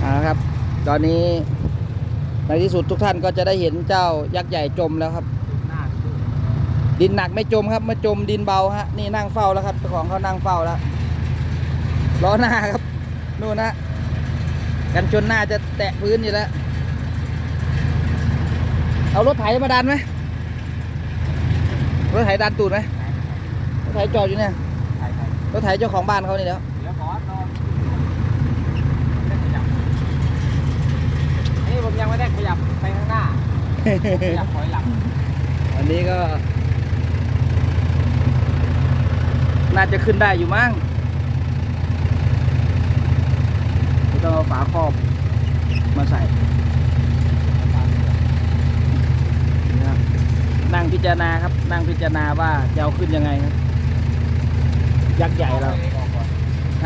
เอาละครับ ตอนนี้ในที่สุดทุกท่านก็จะได้เห็นเจ้ายักษ์ใหญ่จมแล้วครับหน้าดูดินหนักไม่จมครับมาจมดินเบาฮะนี่นั่งเฝ้าแล้วครับเจ้าของเขานั่งเฝ้าแล้วล้อหน้าครับนู่นนะกันชนหน้าจะแตะพื้นอยู่แล้ว เอารถไถมาดันไหมรถไถดันตูดไหมรถไถจอดอยู่เนี่ยถ่ายถ่ายรถไถเจ้าของบ้านเขานี่แล้ว เดี๋ยวขอนอนเล่นขยับนี่ผมยังไม่ได้ขยับไปข้างหน้า ขยับถอยหลังอันนี้ก็ น่าจะขึ้นได้อยู่มั้งไม่ต้องเอาฝาครอบมาใส่นี่ครับนั่งพิจารณาครับ นั่งพิจารณาว่าจะเอาขึ้นยังไงครับยักษ์ใหญ่เราออกก่อน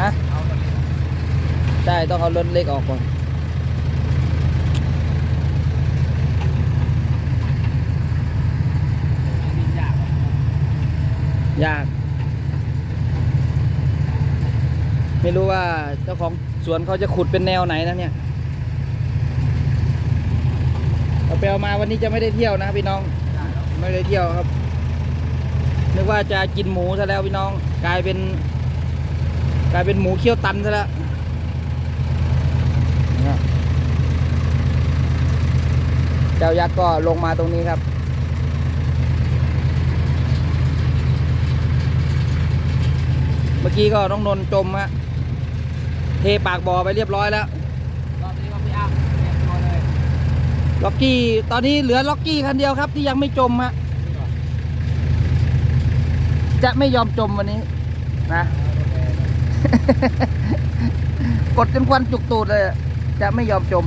ฮะเอาตอนนี้ใช่ต้องเอารถเล็กออกก่อนบินยาก ยาก ไม่รู้ว่าเจ้าของสวนเขาจะขุดเป็นแนวไหนนะเนี่ยเอาไปเอามาวันนี้จะไม่ได้เที่ยวนะพี่น้อง ไม่ได้เที่ยวครับ นึกว่าจะกินหมูซะแล้วพี่น้อง กลายเป็น กลายเป็นหมูเคี่ยวตันซะแล้วเจ้ายักษ์ก็ลงมาตรงนี้ครับ มื่อกี้ก็น้องนนจมฮะเทปากบ่อไปเรียบร้อยแล้วรอบนี้ก็พี่อ้ำเตรียมตัวเลยล็อกกี้ตอนนี้เหลือล็อกกี้คันเดียวครับ ที่ยังไม่จมฮะจะไม่ยอมจมวันนี้ นะ กดจนควันจุกตูดเลยอะจะไม่ยอมจม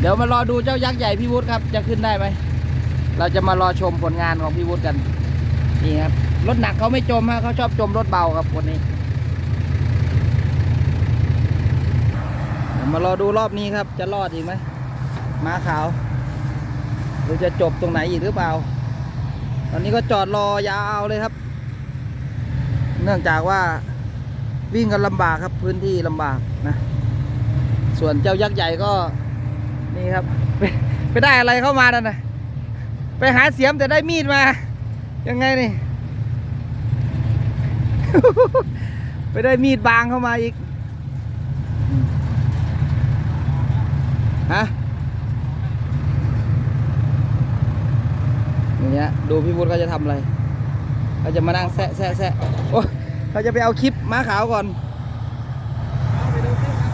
เดี๋ยวมารอดูเจ้ายักษ์ใหญ่พี่วุฒิครับ จะขึ้นได้ไหม เราจะมารอชมผลงานของพี่วุฒิกัน นี่ครับ รถหนักเขาไม่จมฮะเขาชอบจมรถเบาครับคนนี้มารอดูรอบนี้ครับ จะรอดอีกไหมม้าขาวหรือจะจบตรงไหนอีกหรือเปล่า ตอนนี้ก็จอดรอยาวเลยครับ เนื่องจากว่าวิ่งกันลำบากครับพื้นที่ลำบากนะ ส่วนเจ้ายักษ์ใหญ่ก็นี่ครับ ไปไปได้อะไรเข้ามานั่นนะไปหาเสียมแต่ได้มีดมา ยังไงนี่ ไปได้มีดบางเข้ามาอีก ฮะอย่างเงี้ยดูพี่วุฒิเขาจะทำอะไรเขาจะมานั่งแซะแซะแซะโอ้เขาจะไปเอาคลิปม้าขาวก่อนไปดูที่ครับ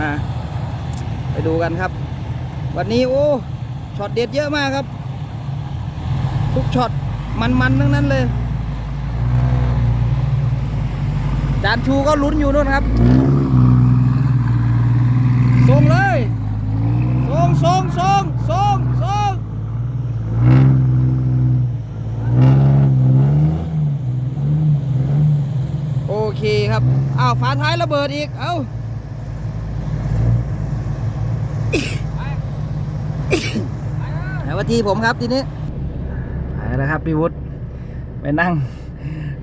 อ่าไปดูกันครับ วันนี้โอ้ช็อตเด็ดเยอะมากครับ ทุกช็อตมันๆทั้งนั้นเลย จานชูก็ลุ้นอยู่นู่นครับส่งเลยส่งส่งส่งส่งส่งโอเคครับอ้าวฝาท้ายระเบิดอีก เอ้าไหนว่าที่ผมครับทีนี้ไปแล้วครับพี่วุฒิไปนั่ง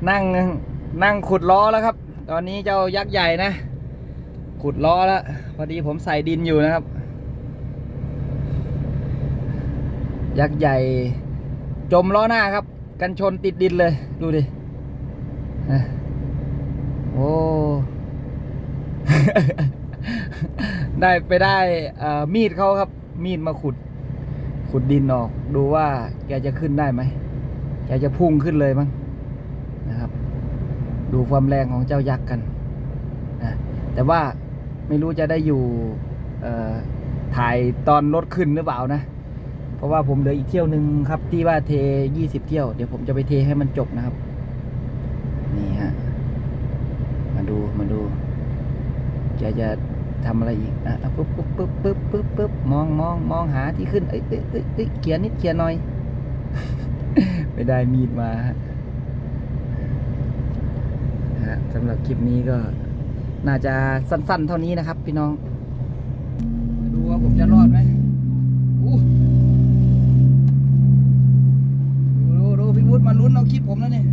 นั่งนั่งขุดล้อแล้วครับ ตอนนี้เจ้ายักษ์ใหญ่นะ ขุดล้อแล้ว พอดีผมใส่ดินอยู่นะครับ ยักษ์ใหญ่ จมล้อหน้าครับ กันชนติดดินเลย ดูดิโอ้ ได้ไปได้เออมีดเขาครับ มีดมาขุด ขุดดินออก ดูว่าแกจะขึ้นได้ไหมแกจะพุ่งขึ้นเลยมั้งนะครับ ดูความแรงของเจ้ายักษ์กันนะแต่ว่าไม่รู้จะได้อยู่ถ่ายตอนรถขึ้นหรือเปล่านะ เพราะว่าผมเหลืออีกเที่ยวหนึ่งครับ ที่ว่าเทยี่สิบเที่ยว เดี๋ยวผมจะไปเทให้มันจบนะครับ นี่ฮะ มาดู มาดูแกจะทำอะไรอีก อะปุ๊บปุ๊บปุ๊บปุ๊บปุ๊บปุ๊บมองมองมองหาที่ขึ้น เอ้ยเอ้ยเอ้ยเอ้ยเขียนนิดเขียนหน่อย ไม่ได้มีดมาฮะ ฮะสำหรับคลิปนี้ก็น่าจะสั้นๆ เท่านี้นะครับ พี่น้อง ดูว่าผมจะรอดไหมดูดูดูพี่วุฒิมาลุ้นเอาคลิปผมแล้วเนี่ย